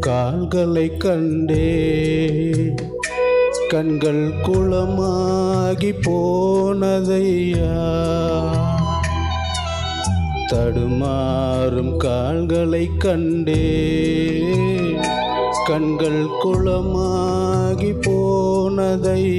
கால்களை கண்டே. கண்கள் குளமாகி போனதையா? தடுமாறும் கால்களை கண்டே. கண்கள் குளமாகி போனதையா?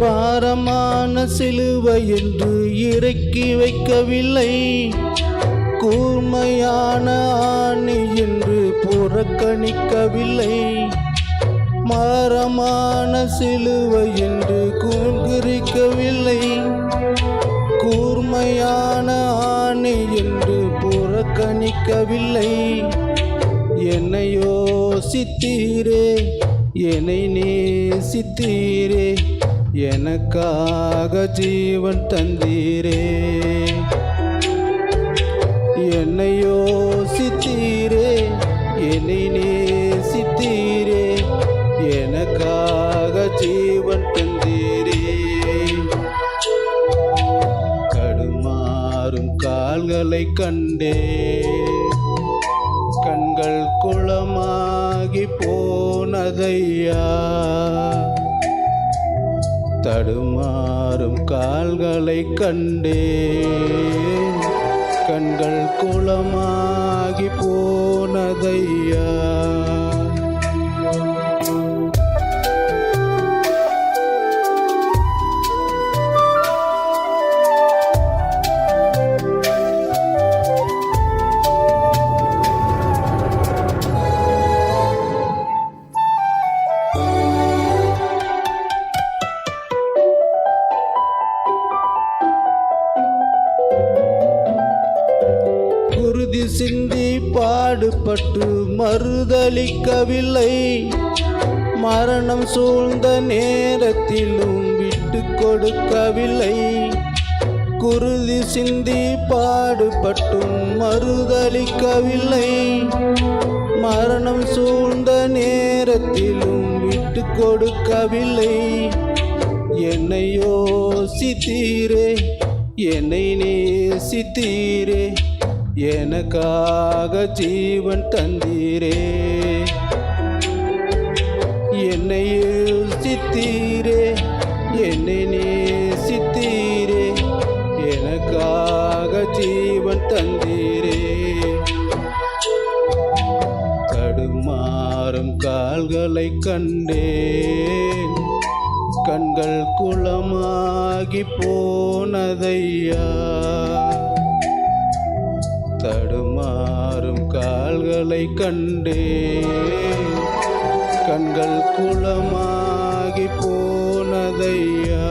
பாரமான சிலுவை என்று இறக்கி வைக்கவில்லை. கூர்மையான ஆணி என்று புறக்கணிக்கவில்லை. மரமான சிலுவை என்று கூர்கிரிக்கவில்லை கூர்மையான ஆணி என்று புறக்கணிக்கவில்லை. என்னை யோசித்தீரே என்னை நேசித்தீரே. எனக்காக ஜீவன் தந்தீரே. என்னை யோசித்தீரே என்னை நேசித்தீரே எனக்காக ஜீவன் தந்தீரே. கடுமாறும் கால்களை கண்டே கண்கள் குளமாகி போனதையா? தடுமாறும் கால்களை கண்டே கண்கள் குளமாகி போனதையா? குருதி சிந்தி பாடுபட்டு மறுதளிக்கவில்லை. மரணம் சூழ்ந்த நேரத்திலும் விட்டு கொடுக்கவில்லை. குருதி சிந்தி பாடுபட்டும் மறுதளிக்கவில்லை. மரணம் சூழ்ந்த நேரத்திலும் விட்டு கொடுக்கவில்லை. என்னை யோசித்தீரே என்னை நேசித்தீரே. எனக்காக ஜீவன் தந்தீரே. என்னை யோசித்தீரே என்னை நேசித்தீரே. எனக்காக ஜீவன் தந்தீரே. தடுமாறும் கால்களை கண்டேன். கண்கள் குளமாகி போனதையா? தடுமாறும் கால்களை கண்டே. கண்கள் குளமாகி போனதையா?